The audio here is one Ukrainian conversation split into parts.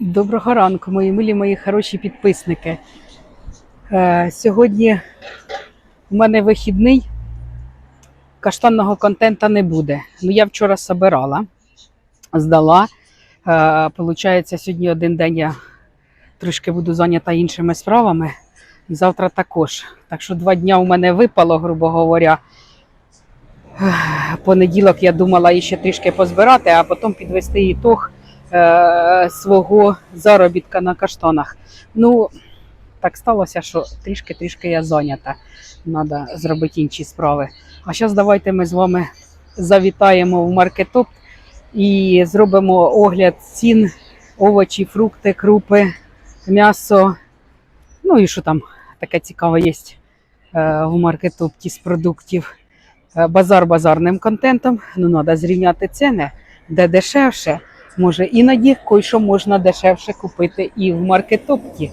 Доброго ранку, мої милі, мої хороші підписники. Е, сьогодні у мене вихідний, каштанного контента не буде. Ну, я вчора собирала, здала. Е, Получається, сьогодні один день я трошки буду зайнята іншими справами. Завтра також. Так що два дня у мене випало, грубо говоря. Понеділок я думала ще трішки позбирати, а потім підвести ітог е, свого заробітка на каштанах. Ну, так сталося, що трішки-трішки я зайнята. Треба зробити інші справи. А зараз давайте ми з вами завітаємо в маркетоп і зробимо огляд цін, овочі, фрукти, крупи, м'ясо. Ну і що там таке цікаве є е, в маркетопті з продуктів. Е, Базар базарним контентом. Ну, треба зрівняти ціни, де дешевше. Може, іноді кое-що можна дешевше купити і в маркетопті.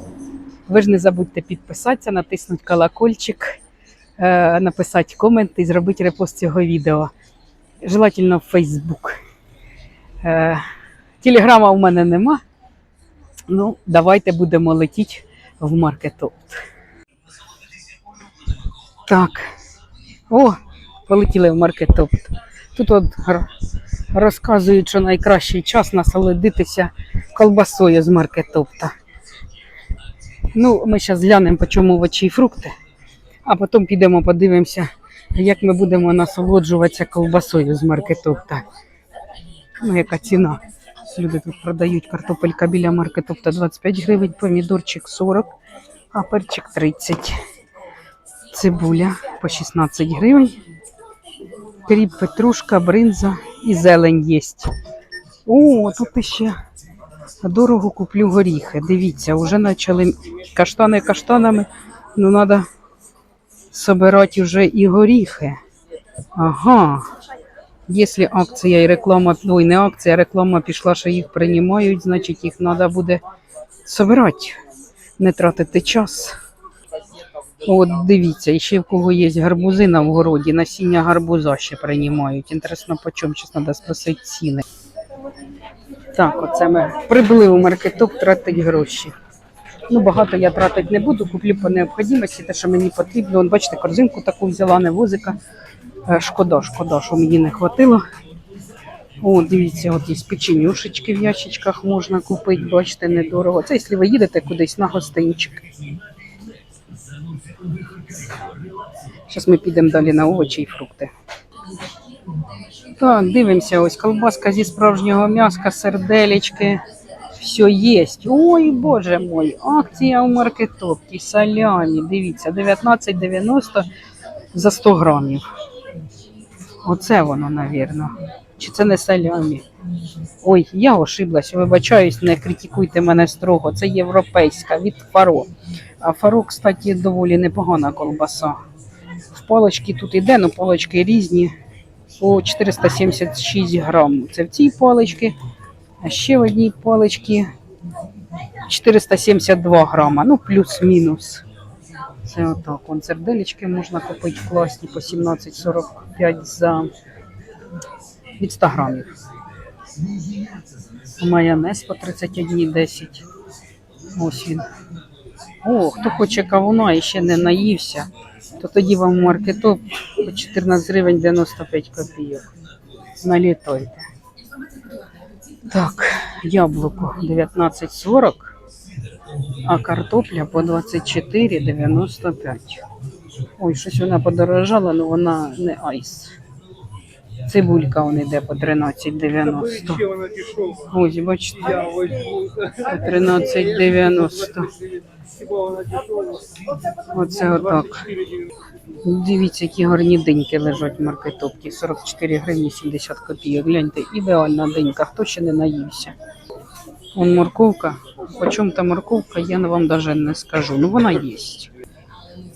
Ви ж не забудьте підписатися, натиснути колокольчик, е, написати комент і зробити репост цього відео. Желательно в Facebook. Е, Телеграма у мене нема. Ну, давайте будемо летіти в маркетопт. Так. О, полетіли в маркетопт. Тут от р- розказують, що найкращий час насолодитися колбасою з маркетопта. Ну, ми зараз глянемо, по чому овочі і фрукти, а потім підемо подивимося, як ми будемо насолоджуватися колбасою з маркетопта. Ну, яка ціна. Люди тут продають картопелька біля маркетопта 25 гривень, помідорчик 40, а перчик 30. Цибуля по 16 гривень. Кріп, петрушка, бринза і зелень є. О, тут ще дорого куплю горіхи. Дивіться, вже почали каштани каштанами. Ну, треба збирати вже і горіхи. Ага. Якщо акція і реклама, ой, не акція, а реклама пішла, що їх приймають, значить їх треба буде збирати, не тратити час. От дивіться, ще в кого є гарбузи на вгороді, насіння гарбуза ще приймають. Інтересно, по чому, зараз треба спросити ціни. Так, оце ми прибули у маркеток тратити гроші. Ну, багато я тратити не буду, куплю по необхідності, те, що мені потрібно. От, бачите, корзинку таку взяла, не возика. Е, Шкода, шкода, що мені не хватило. О, дивіться, от є печенюшечки в ящичках можна купити, бачите, недорого. Це якщо ви їдете кудись на гостинчик. Зараз ми підемо далі на овочі і фрукти. Так, дивимося, ось колбаска зі справжнього м'яска, серделечки. Все є. Ой, боже мой, акція у маркетопті, салямі. Дивіться, 19,90 за 100 грамів. Оце воно, навірно. Чи це не салямі? Ой, я ошиблась, вибачаюсь, не критикуйте мене строго. Це європейська від фаро. А фаро, кстати, доволі непогана колбаса. В палочки тут іде, ну палочки різні. По 476 грам. Це в цій паличці. А ще в одній паличці 472 грама. Ну, плюс-мінус. Це отак. Вон серделечки можна купити класні по 17,45 за від 100 грамів. Майонез по 31,10. Ось він. О, хто хоче кавуна і ще не наївся, то тоді вам маркетоп по 14 гривень 95 копійок. Налітайте. Так, яблуко 19,40, а картопля по 24,95. Ой, щось вона подорожала, але вона не айс. Цибулька вон йде по 13,90. Ще вона пішов. Ось, бачите, по 13,90. Хіба вона дешова? Оце отак. Дивіться, які гарні диньки лежать в маркетопті. 44 гривні 70 копійок. Гляньте, ідеальна динька. Хто ще не наївся? Вон морковка. По чому та морковка, я вам навіть не скажу. Ну вона є.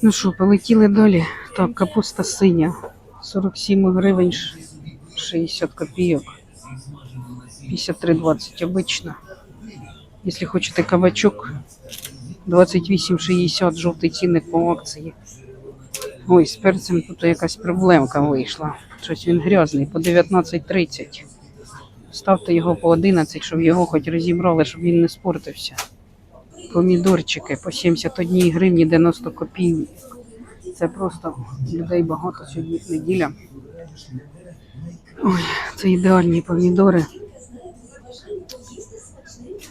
Ну що, полетіли далі. Так, капуста синя. 47 гривень 60 копійок. 53,20 обично. Якщо хочете кабачок, 28,60 жовтий цінник по акції. Ой, з перцем тут якась проблемка вийшла. Щось він грязний по 19,30. Ставте його по 11, щоб його хоч розібрали, щоб він не спортився. Помідорчики по 71 гривні 90 копійок. Це просто людей багато сьогодні неділя. Ой, це ідеальні помідори.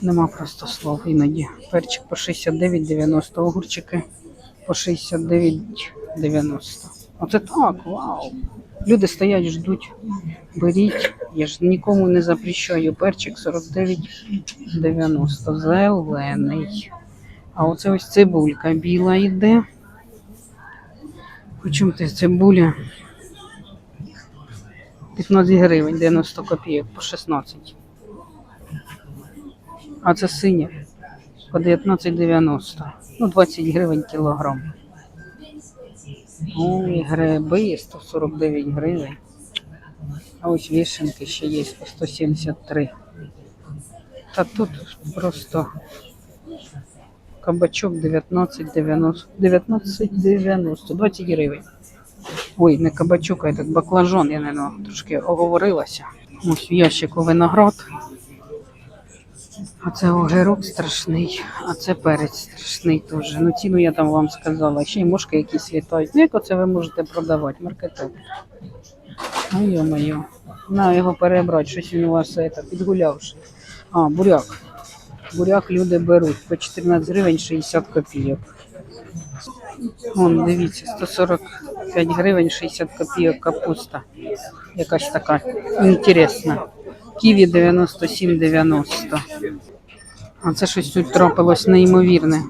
Нема просто слов іноді. Перчик по 69,90, огурчики по 69,90. Оце так, вау. Люди стоять, ждуть. Беріть. Я ж нікому не запрещаю. Перчик 49,90. Зелений. А оце ось цибулька біла йде. Почому ти цибуля? 15 гривень, 90 копійок по 16. А це синя по 19,90. Ну, 20 гривень кілограм. Ой, гриби є 149 гривень. А ось вішенки ще є по 173. Та тут просто кабачок 19,90. 19,90. 20 гривень. Ой, не кабачок, а этот баклажан, я, наверное, трошки оговорилася. Ось в ящику виноград. А це огірок страшний, а це перець страшний теж. Ну ціну я там вам сказала. Ще й мошки якісь літають. Ну як оце ви можете продавати? Маркетинг. Ну йо-моє. На його перебрати, щось він у вас підгулявши. А, буряк. Буряк люди беруть по 14 гривень 60 копійок. Вон, дивіться, 145 гривень 60 копійок капуста. Якась така інтересна. Ківі 97,90. А це щось тут трапилось неймовірне.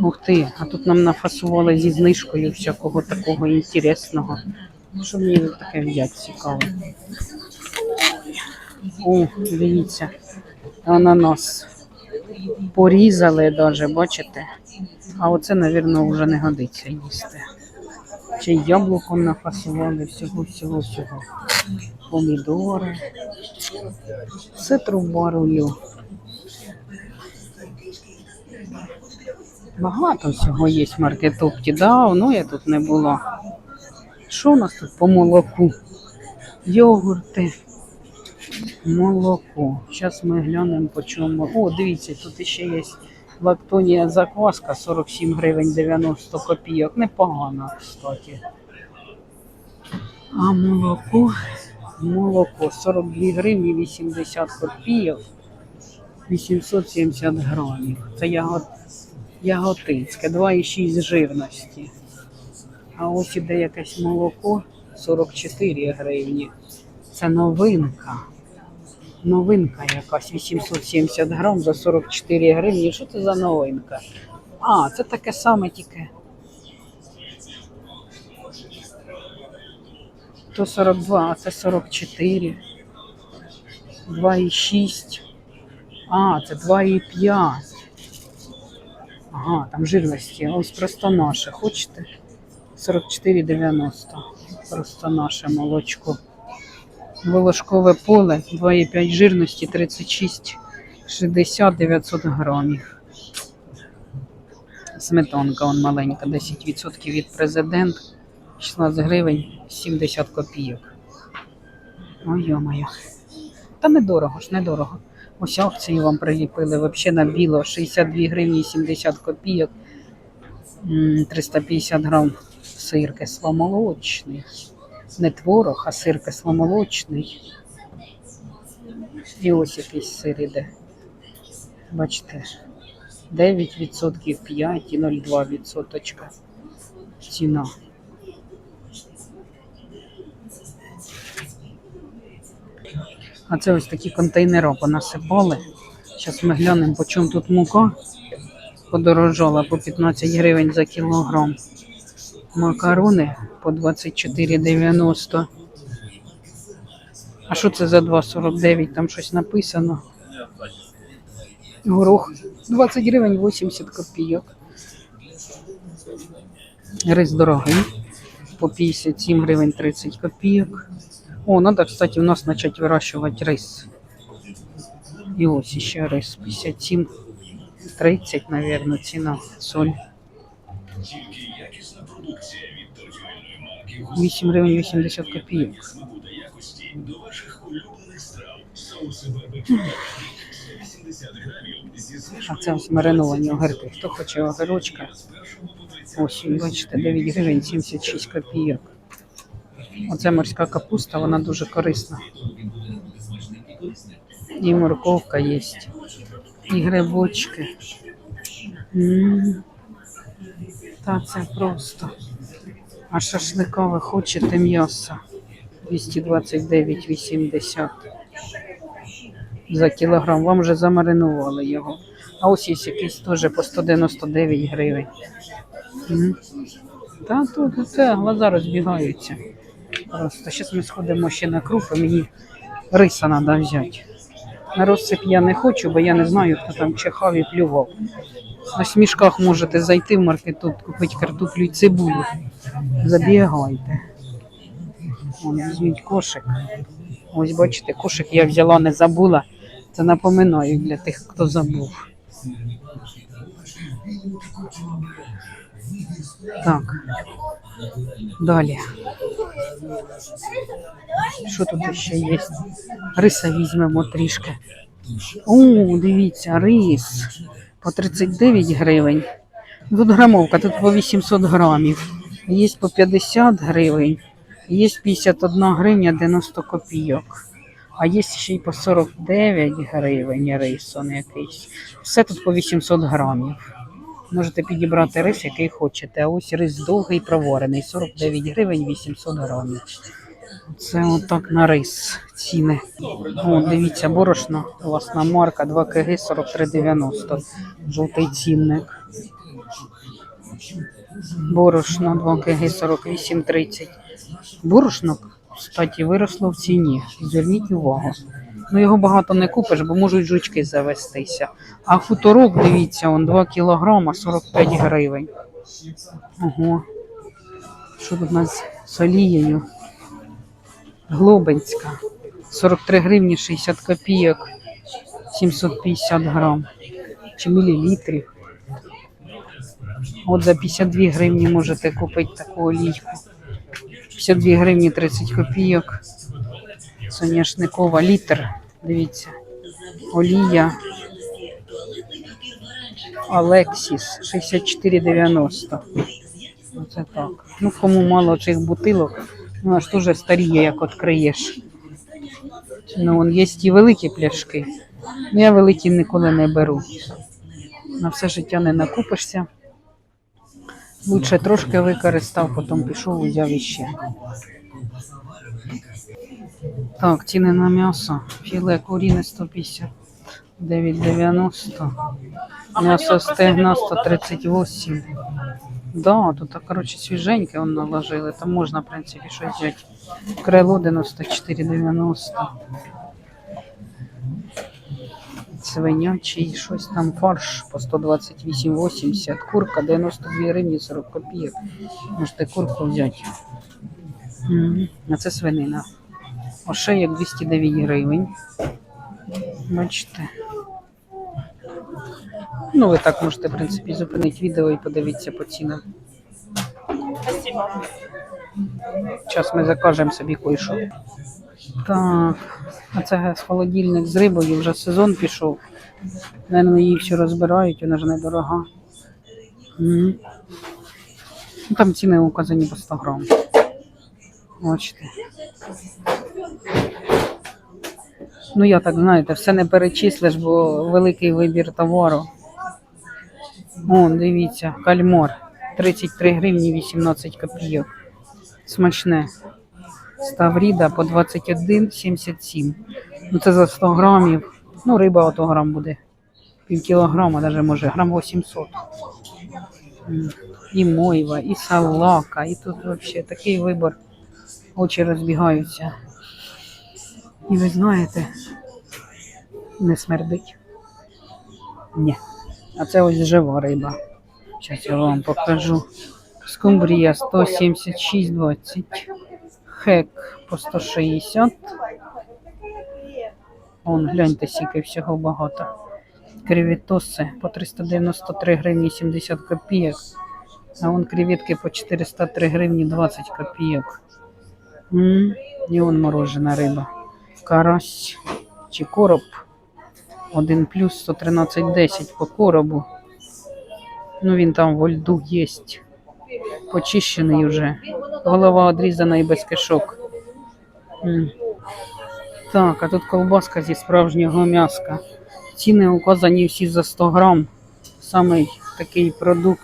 Ух ти, а тут нам нафасували зі знижкою всякого такого інтересного. Що мені таке взяти цікаво? О, дивіться, ананас. Порізали даже, бачите? А оце, мабуть, вже не годиться їсти. Чи яблуком нафасували всього, всього, всього. Помідори. Все труба рулю. Багато всього є в маркетопті. Давно я тут не була. Що у нас тут по молоку? Йогурти. Молоко. Зараз ми глянемо по чому. О, дивіться, тут ще є лактонія закваска 47 гривень 90 копійок. Непогано, кстати. А молоко, молоко 42 гривні 80 копійок, 870 грамів. Це ягод, яготинське, 2,6 жирності. А ось іде якесь молоко 44 гривні. Це новинка. Новинка якась 870 грам за 44 гривні. Що це за новинка? А, це таке саме тільки. То 42, а це 44. 2,6. А, це 2,5. Ага, там жирності. Ось просто наше. Хочете? 44,90. Просто наше молочко. Волошкове поле 2,5 жирності 36, 60, 900 грамів. Сметанка он маленька, 10% від президент, 16 гривень, 70 копійок. Ой, йо-моє. Та недорого ж, недорого. Ось акції вам приліпили взагалі на біло 62 гривні 70 копійок, 350 грам сир кисломолочний. Не творог, а сир кисломолочний. І ось якийсь сир іде. Бачите, 9%, 5 і 0,2% ціна. А це ось такі контейнери понасипали. Зараз ми глянемо, по чому тут мука подорожала по 15 гривень за кілограм. Макарони по 24,90. А що це за 2,49? Там щось написано. Горох 20 гривень 80 копійок. Рис дорогий. По 57 гривень 30 копійок. О, надо, кстати, у нас начать вирощувати рис. І ось ще рис. 57, 30, наверное, ціна. Соль. 8 гривень 80 копійок. А це ось мариновані огірки. Хто хоче огірочка? Ось, бачите, 9 гривень 76 копійок. Оце морська капуста, вона дуже корисна. І морковка є. І грибочки. М. Та це просто. А шашлика ви хочете м'ясо? 229,80 за кілограм. Вам вже замаринували його. А ось є якийсь теж по 199 гривень. М. Та тут це глаза розбігаються. Просто зараз ми сходимо ще на крупи, мені риса треба взяти. На розсип я не хочу, бо я не знаю, хто там чихав і плював. Ось в мішках можете зайти в маркет, купити картоплю і цибулю. Забігайте. Вон, візьміть кошик. Ось бачите, кошик я взяла, не забула. Це напоминаю для тих, хто забув. Так. Далі. Що тут ще є? Риса візьмемо трішки. О, дивіться, рис по 39 гривень. Тут грамовка, тут по 800 грамів. Є по 50 гривень, є 51 гривня 90 копійок. А є ще й по 49 гривень рис якийсь. Все тут по 800 грамів. Можете підібрати рис, який хочете. А ось рис довгий проварений, 49 гривень 800 грамів. Це отак на рис ціни. О, дивіться, борошно, власна марка 2 кг 43,90. Жовтий цінник. Борошно 2 кг 48,30. Борошно, кстати, виросло в ціні. Зверніть увагу. Ну його багато не купиш, бо можуть жучки завестися. А хуторок, дивіться, он 2 кг 45 гривень. Ого. Що тут у нас з олією? Глобинська. 43 гривні 60 копійок, 750 грам чи мілілітрів. От за 52 гривні можете купити таку олійку. 52 гривні 30 копійок. Соняшникова літр. Дивіться. Олія. Алексіс 64,90. Оце так. Ну, кому мало цих бутилок, ну аж теж старіє, як відкриєш. Ну, вон є і великі пляшки. Ну, я великі ніколи не беру. На все життя не накупишся. Лучше трошки використав, потім пішов, взяв іще. Так, ціни на м'ясо. Філе куріне 159,90. М'ясо стегна 138. Да, тут, коротше, свіженьке он наложили. Там можна, в принципі, щось взяти. Крило 94,90. Свинячий, щось там фарш по 128,80. Курка 92 гривні 40 копійок. Можете курку взяти. А це свинина. Ошеєк 209 гривень. Бачите. Ну, ви так можете, в принципі, зупинити відео і подивитися по цінам. Зараз ми закажемо собі кое-що. Так, а це холодильник з рибою, вже сезон пішов. Наверно, її всю розбирають, вона ж недорога. М. Ну, там ціни указані по 100 грам. Бачите. Ну, я так знаєте, все не перечислиш, бо великий вибір товару. О, дивіться, кальмар. 33 гривні 18 копійок. Смачне. Ставріда по 21,77. Ну це за 100 грамів. Ну, риба ото грам буде. Пів кілограма, навіть може, грам 800. І мойва, і салака, і тут взагалі такий вибор. Очі розбігаються. І ви знаєте, не смердить. Ні. А це ось жива риба. Зараз я вам покажу. Скумбрія 176,20. Хек по 160. Вон, гляньте, скільки всього багато. Креветоси по 393 гривні 70 копійок. А вон креветки по 403 гривні 20 копійок. М, І вон морожена риба. Карась чи короб. Один плюс 113,10 по коробу. Ну він там во льду є. Почищений вже. Голова одрізана і без кишок. М. Так, а тут колбаска зі справжнього м'яска. Ціни указані всі за 100 грам. Самий такий продукт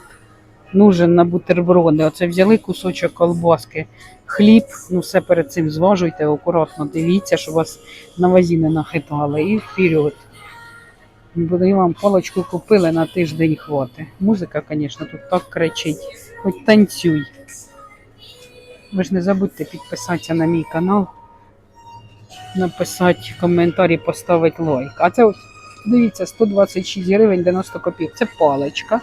нужен на бутерброди. Оце взяли кусочок колбаски, хліб, ну все перед цим зважуйте, акуратно дивіться, щоб вас на вазі не нахитали. І вперед. Буде вам палочку купили на тиждень хвати. Музика, звісно, тут так кричить. Хоч танцюй. Ви ж не забудьте підписатися на мій канал, написати коментарі, поставити лайк. А це ось, дивіться, 126 гривень 90 копійок. Це паличка.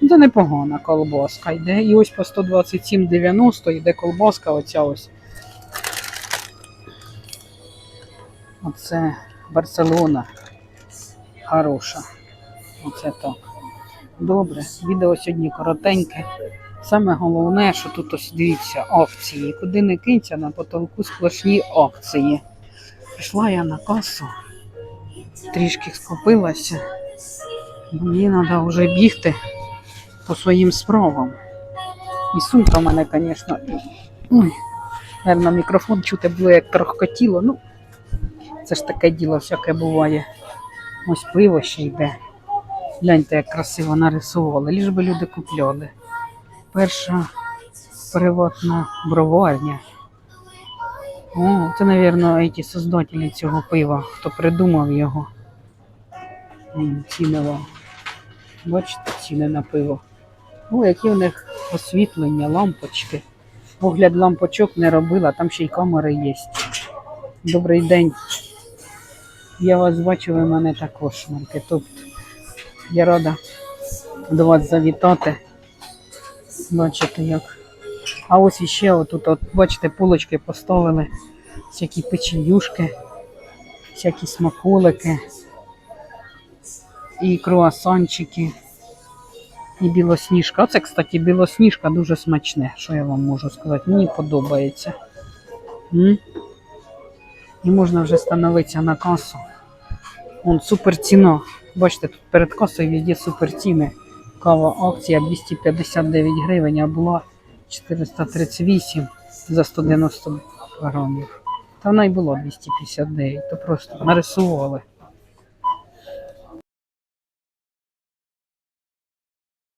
Ну, Це непогана колбаска йде. І ось по 127,90 йде колбаска, оця ось. Оце Барселона. Хороша. Оце так. Добре. Відео сьогодні коротеньке. Саме головне, що тут ось дивіться, акції. Куди не кинься, на потолку сплошні акції. Пішла я на касу, трішки скупилася. Мені треба вже бігти по своїм справам. І сумка в мене, звісно. Ой, мікрофон чути було, як трохкотіло. Ну, це ж таке діло всяке буває. Ось пиво ще йде. Гляньте, як красиво нарисували, ліж би люди купляли. Перша приватна броварня. О, це, мабуть, ті создателі цього пива, хто придумав його. Ціни. Бачите, ціни на пиво. О, які в них освітлення, лампочки. Огляд лампочок не робила, там ще й камери є. Добрий день. Я вас бачу, ви мене також, маркетопт. Я рада до вас завітати. Бачите як. А ось іще отут, от, бачите, полочки поставили. Всякі печенюшки, всякі смаколики, і круасанчики, і білосніжка. Оце, кстати, білосніжка дуже смачне, що я вам можу сказати. Мені подобається. М? І можна вже становитися на касу. Вон супер ціна. Бачите, тут перед касою везде супер ціни. Кава акція 259 гривень, а була 438 за 190 грамів. Та вона й була 259, то просто нарисували.